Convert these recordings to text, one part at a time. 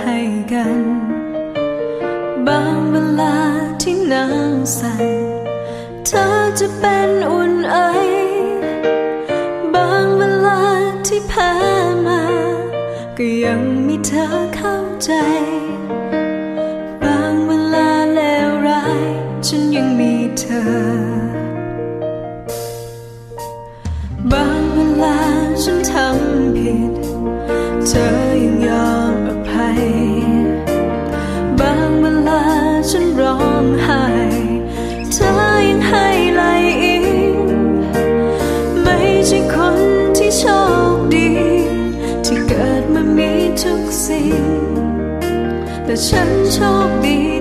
ให้กัน บางเวลาที่หนาวสั่นเธอจะเป็นอุ่นไอบางเวลาที่แพ้มา ก็ยังมีเธอเข้าใจ บางเวลาเลวร้าย ฉันยังมีเธอบางเวลาฉันทำผิด เธอ สิ่งแต่ฉันโชคดี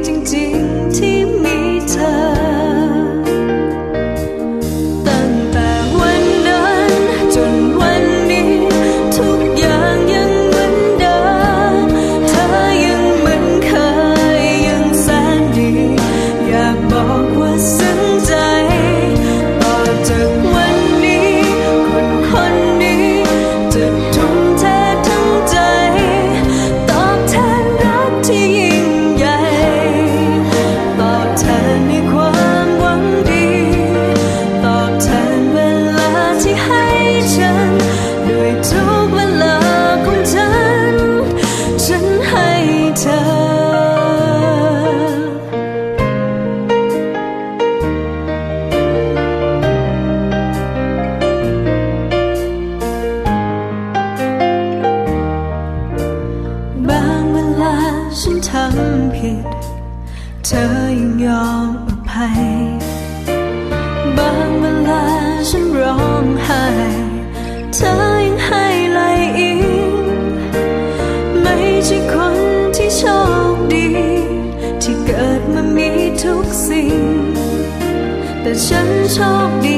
ใช่คนที่โชคดี ที่เกิดมามีทุกสิ่ง แต่ฉันโชคดี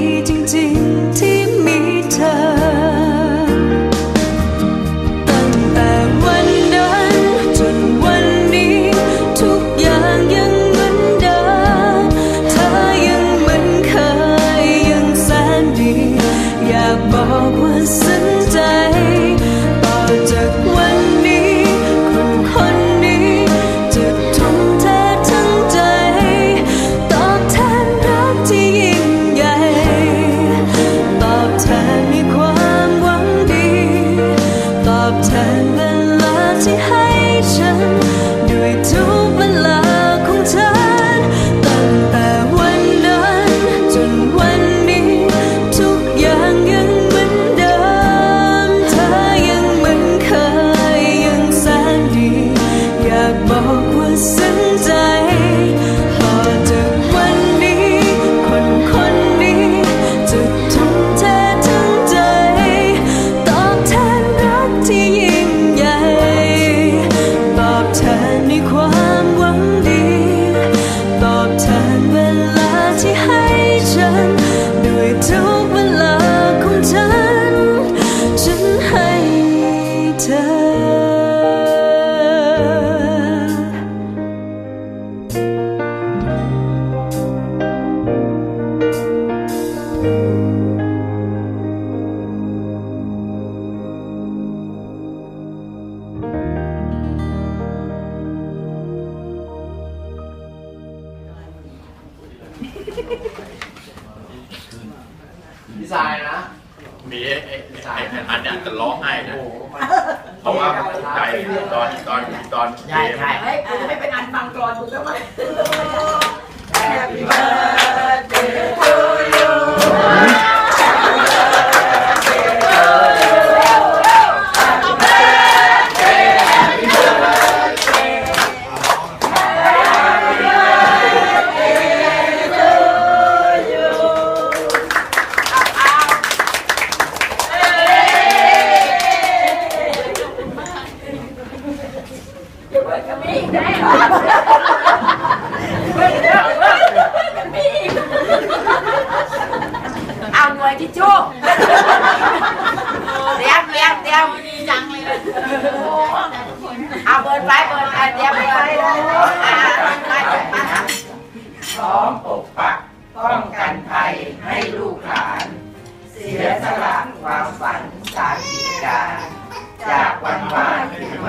ร้องไห้นะเพราะว่ามันตกใจตอนตอนตอนเกมเฮ้ยกูจะไม่เป็นอันฟังกรอนคุณแล้วมั้ Happy birthday to you เตรียมเตรียมเตรียมดีจังเลยเอาเบิร์นไปเบิร์นไปเตรียมไปเลยพร้อมปกปักป้องกันภัยให้ลูกหลาน เสียสละความฝันสายกิการจากวันวานถึงวัน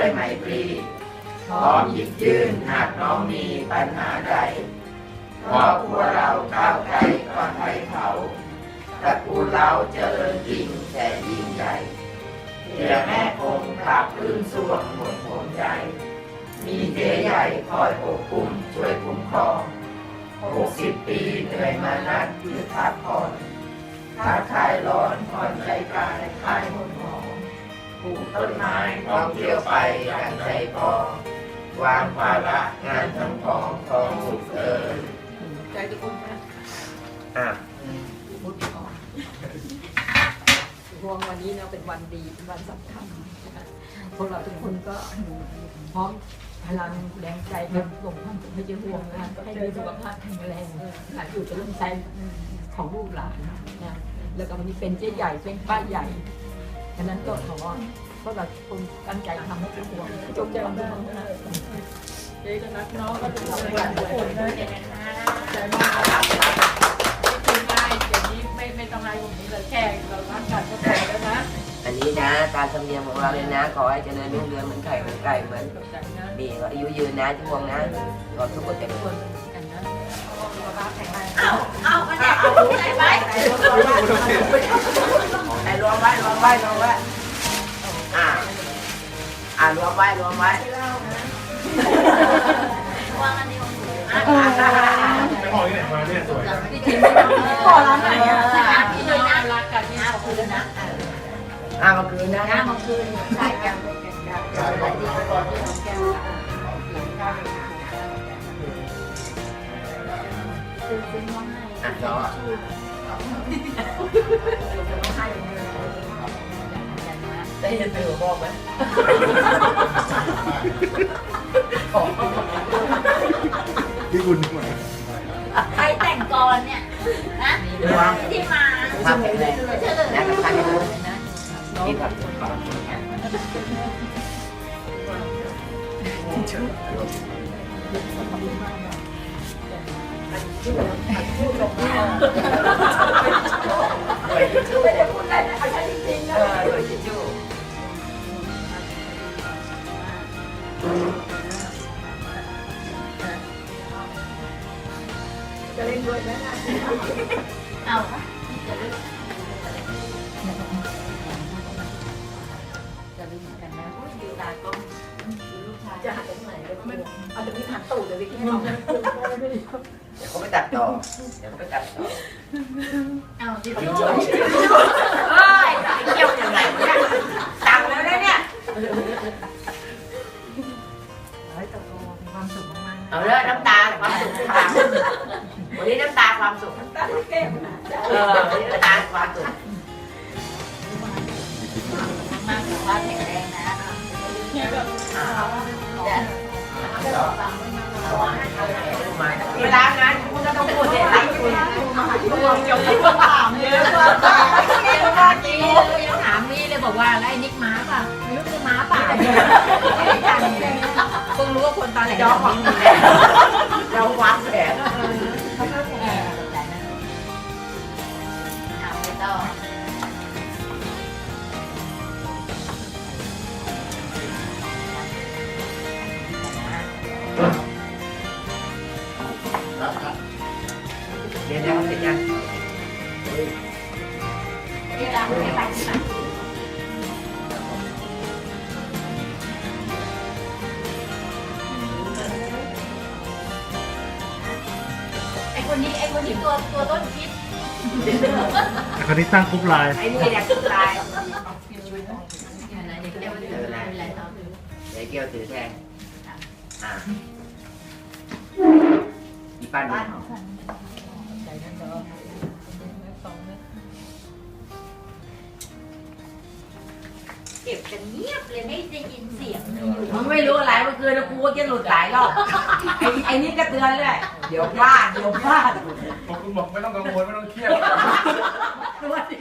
ด้วยไมตรีพร้อมหยิบยื่นหากน้องมีปัญหาใดครอบครัวเราก้าวไกลก่อนไปเขาตระกูลเราเจริญจริงแต่ยิ่งใหญ่เดี๋ยวแม่คงปราบพื้นสวงหมดห่วงใจ มีเจ๊ใหญ่คอยปกคุมช่วยคุ้มครองหกสิบปีเหนื่อยมานักยืดพักผ่อนถ้าคลายร้อนผ่อนใจกายคลายหมดหมอง ปลูกต้นไม้ท่องเที่ยวไปกันใจพอวางภาระงานทั้งของของสุขเอิญใจทุกคนนะอะรวมวันนี้เนาะเป็นวันดีเป็นวันสำคัญนะคะพวกเราทุกคนก็พร้อมพลังแรงใจกับหลวงพ่อพระเจ้าห่วงนะให้มีสุขภาพแข็งแรงนะอยู่เป็นลมใจของลูกหลานนะแล้วก็วันนี้เป็นเจ๊ใหญ่เป็นป้าใหญ่ ฉะนั้นก็ขอพวกเราทุกคนตั้งใจทำให้เป็นห่วงจงใจทำให้ห่วงนะเจ๊ก็รักน้องก็เป็นห่วงกันทุกคนเลยใจมากไม่ง่ายอย่างนี้ไม่ไม่ต้องอะไรอย่างนี้เลยแค่เรารักกันก็พอแล้วนะอันนี้นะตามธรรมเนียมของเราเลยนะ ขอให้เจริญรุ่งเรืองเหมือนไข่เหมือนไก่เหมือนมีอายุยืนนะทุกวงนะขอทุกคนเจริญเอาเอามาแจกเอาใจไว้ ไอ้รวมไว้รวมไว้รวมไว้อ่าอ่ารวมไว้รวมไว้วางอันนี้วางไปออที่ไหนมาเนี่ยสวยจังก่อนร้านไหนอะพี่เลยนะรักกันเนี่ยขอบคุณนะอ่าเมื่อคืนนะน้ำมาคืนใช่กันอะรอ ได้ยินเสียงบอกไหมพี่คุณมาใครแต่งก่อนเนี่ยนะที่มาภาพแข็งแรงนะกับท่านนะนี่ครับช่วยไม่ได้พูดอะไรนะเอาใช้จริงๆนะ เออโดยทิชชู่จะเล่นด้วยไหมนะเอาจะเล่นกันนะดูตาก็จะหันตรงไหนก็ไม่เอาตรงนี้หันตูดเลยพี่ให้น้องเดี๋ยวเขาไปตัดต่อเดี๋ยวเขาไปตัดต่อเอาดิช่วยเอ้ยเกี่ยวยังไงเนี่ยตังแล้วเนี่ยให้ตกลงมีความสุขมากเอาเลยน้ำตาความสุขค่ะ วันนี้น้ำตาความสุขๆตาแก้มนะเออวันนี้น้ำตาความสุขมากสุขภาพแข็งแรงนะอ่ามาเวลางานคุณก็ต้องพูดเนี่ยรักคุณจบที่ถามเยอะมากจริงยังถามนี่เลยบอกว่าไอ้นิกม้าป่ะไม่รู้คือม้าป่ะไม่ได้กันเพิ่งรู้ว่าคนตาแหลมแบบนี้มีแล้วเราวา เดี๋ยวจะเอาเสร็จยังนี่ละไม่ไปที่ไหนไอคนนี้ไอคนนี้ตัวตัวต้นคิดคนที่ตั้งกรุ๊ปไลน์ไอ้นี่เนี่ยคือลายอะไรเด็กเรียกว่าอะไรต่อเดี๋ยวเกี่ยวถือแทน อ่าอีปั้นนี่ใจนั่นเนาะสองนะเก็บกันเงียบเลยไม่ได้ยินเสียงเลยอยู่มึงไม่รู้อะไรเมื่อคืนกูก็จะหลุดหลายรอบไอ้ไอ้นี่ก็เตือนเลยเดี๋ยวพลาดเดี๋ยวพลาดผมคุณบอกไม่ต้องกังวลไม่ต้องเครียดตัวดี